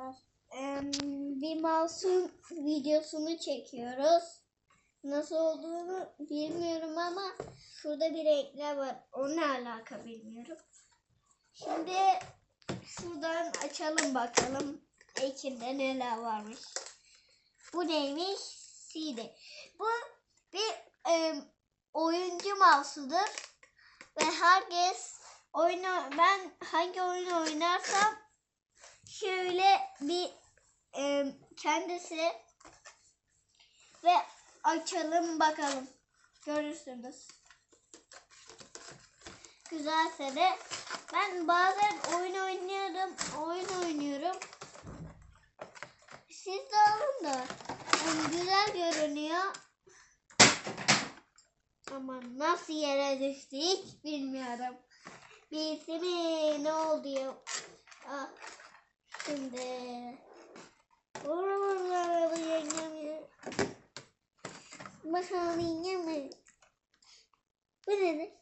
arkadaşlar. Bir mouse'un videosunu çekiyoruz. Nasıl olduğunu bilmiyorum ama şurada bir renkler var. O ne alaka bilmiyorum. Şimdi şuradan açalım bakalım. İçinde neler varmış. Bu neymiş? CD. Bu bir eee, oyuncu mouse'udur. Ve herkes oyunu ben hangi oyunu oynarsam şöyle bir e, kendisi ve açalım bakalım. Görürsünüz. Güzelse de ben bazen oyun oynuyorum, oyun oynuyorum. Siz de alın da yani güzel görünüyor. Ama nasıl yere düştü hiç bilmiyorum. Birisi mi ne oldu ya? Ah, şimdi. Oralara yengem ya. Bakalım yengem mi? Bu nedir?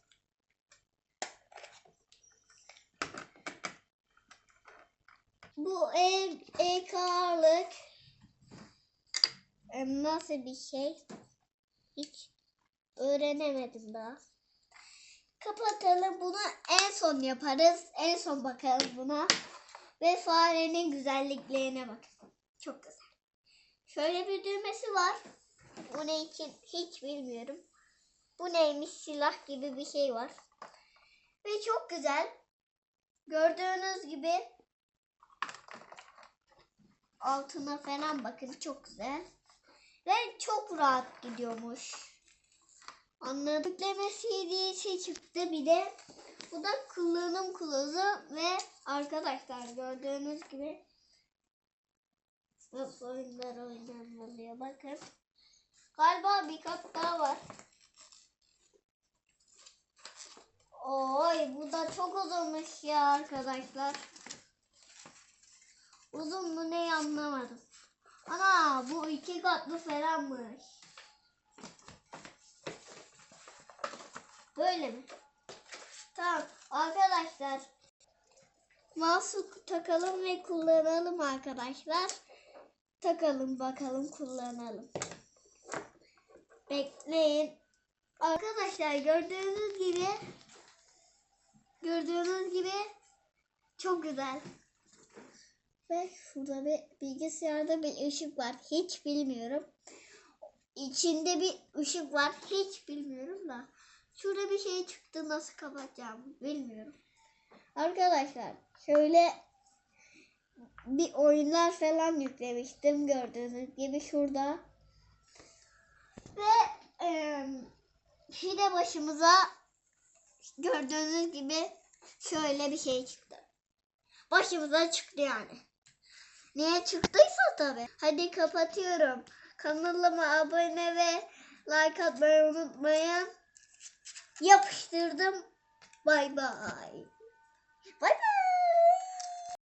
Bu ev ekarlık nasıl bir şey? Hiç öğrenemedim daha. Kapatalım bunu en son yaparız. En son bakarız buna. Ve farenin güzelliklerine bakın. Çok güzel. Şöyle bir düğmesi var. Bu ne için hiç bilmiyorum. Bu neymiş silah gibi bir şey var. Ve çok güzel. Gördüğünüz gibi altına falan bakın çok güzel. Ve çok rahat gidiyormuş. Anladık demesi diye şey çıktı bir de bu da kullanım kılavuzu ve arkadaşlar gördüğünüz gibi nasıl oyunlar oynanmalıyor bakın. Galiba bir kat daha var. Oy bu da çok uzunmuş ya arkadaşlar. Uzun mu ne anlamadım. Ana bu iki katlı falanmış. Böyle mi? Tamam arkadaşlar. Mouse'u takalım ve kullanalım arkadaşlar. Takalım bakalım kullanalım. Bekleyin. Arkadaşlar gördüğünüz gibi gördüğünüz gibi çok güzel. Ve şurada bir bilgisayarda bir ışık var. Hiç bilmiyorum. İçinde bir ışık var. Hiç bilmiyorum da. Şurada bir şey çıktı. Nasıl kapatacağım bilmiyorum. Arkadaşlar şöyle bir oyunlar falan yüklemiştim. Gördüğünüz gibi şurada. Ve e, de başımıza gördüğünüz gibi şöyle bir şey çıktı. Başımıza çıktı yani. Niye çıktıysa tabi. Hadi kapatıyorum. Kanalıma abone ve like atmayı unutmayın. Yapıştırdım. Bay bay. Bay bay.